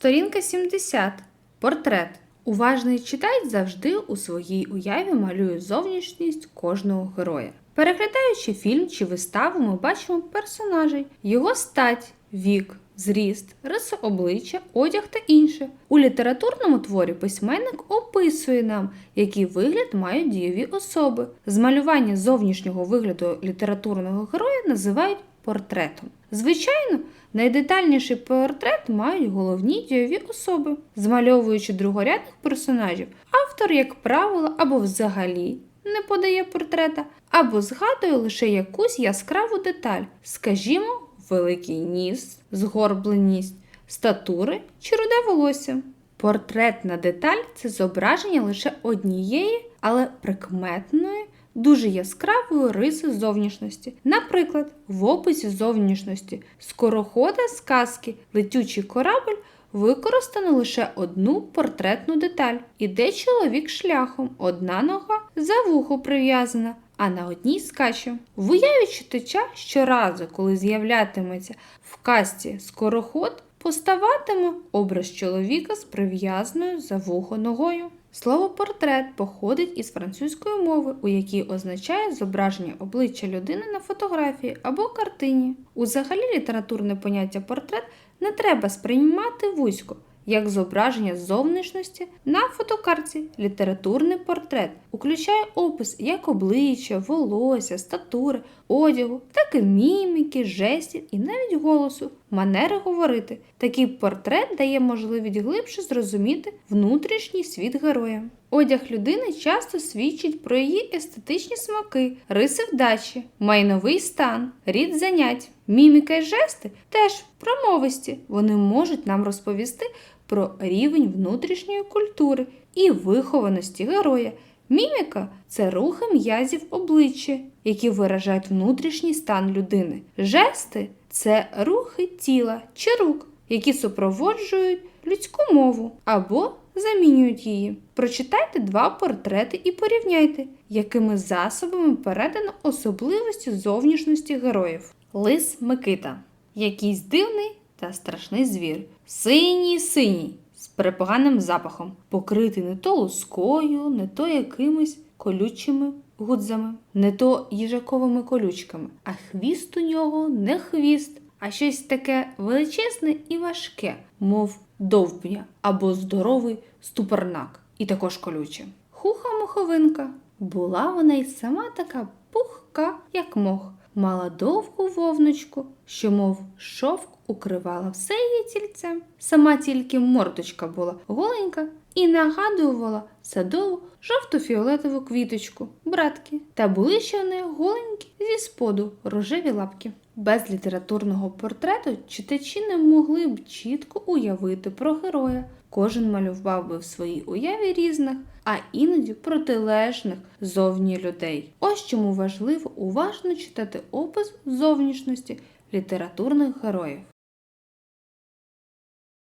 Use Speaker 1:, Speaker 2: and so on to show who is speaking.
Speaker 1: Сторінка 70. Портрет. Уважний читач завжди у своїй уяві малює зовнішність кожного героя. Переглядаючи фільм чи виставу, ми бачимо персонажей, його стать, вік, зріст, риси обличчя, одяг та інше. У літературному творі письменник описує нам, який вигляд мають дієві особи. Змалювання зовнішнього вигляду літературного героя називають портретом. Звичайно, найдетальніший портрет мають головні дієві особи. Змальовуючи другорядних персонажів, автор, як правило, або взагалі не подає портрета, або згадує лише якусь яскраву деталь, скажімо, великий ніс, згорбленість, статури чи руде волосся. Портретна деталь це зображення лише однієї, але прикметної, дуже яскравої риси зовнішності. Наприклад, в описі зовнішності скорохода з казки Летючий корабль використано лише одну портретну деталь. Іде чоловік шляхом, одна нога за вухо прив'язана, а на одній скаче. В уяві читача щоразу, коли з'являтиметься в казці скороход, поставатиме образ чоловіка з прив'язаною за вухо ногою. Слово портрет походить із французької мови, у якій означає зображення обличчя людини на фотографії або картині. Узагалі літературне поняття портрет не треба сприймати вузько, як зображення зовнішності на фотокартці. Літературний портрет включає опис як обличчя, волосся, статури, одягу, так і міміки, жестів і навіть голосу, манери говорити. Такий портрет дає можливість глибше зрозуміти внутрішній світ героя. Одяг людини часто свідчить про її естетичні смаки, риси вдачі, майновий стан, рід занять. Міміка і жести теж промовисті. Вони можуть нам розповісти про рівень внутрішньої культури і вихованості героя. Міміка це рухи м'язів обличчя, які виражають внутрішній стан людини. Жести це рухи тіла чи рук, які супроводжують людську мову або замінюють її. Прочитайте два портрети і порівняйте, якими засобами передано особливості зовнішності героїв. Лис Микита якийсь дивний та страшний звір. Синій синій, з перепоганим запахом, покритий не то лускою, не то якимись колючими гудзами, не то їжаковими колючками, а хвіст у нього не хвіст, а щось таке величезне і важке, мов довбня або здоровий ступорнак, і також колюче. Хуха моховинка. Була вона й сама така пухка, як мох, мала довгу вовночку, що, мов шовк, укривала все її тільце. Сама тільки мордочка була голенька і нагадувала садову жовто-фіолетову квіточку, братки. Та були ще в неї голенькі зі споду рожеві лапки. Без літературного портрету читачі не могли б чітко уявити про героя. Кожен малював би в своїй уяві різних, а іноді протилежних зовні людей. Ось чому важливо уважно читати опис зовнішності літературних героїв.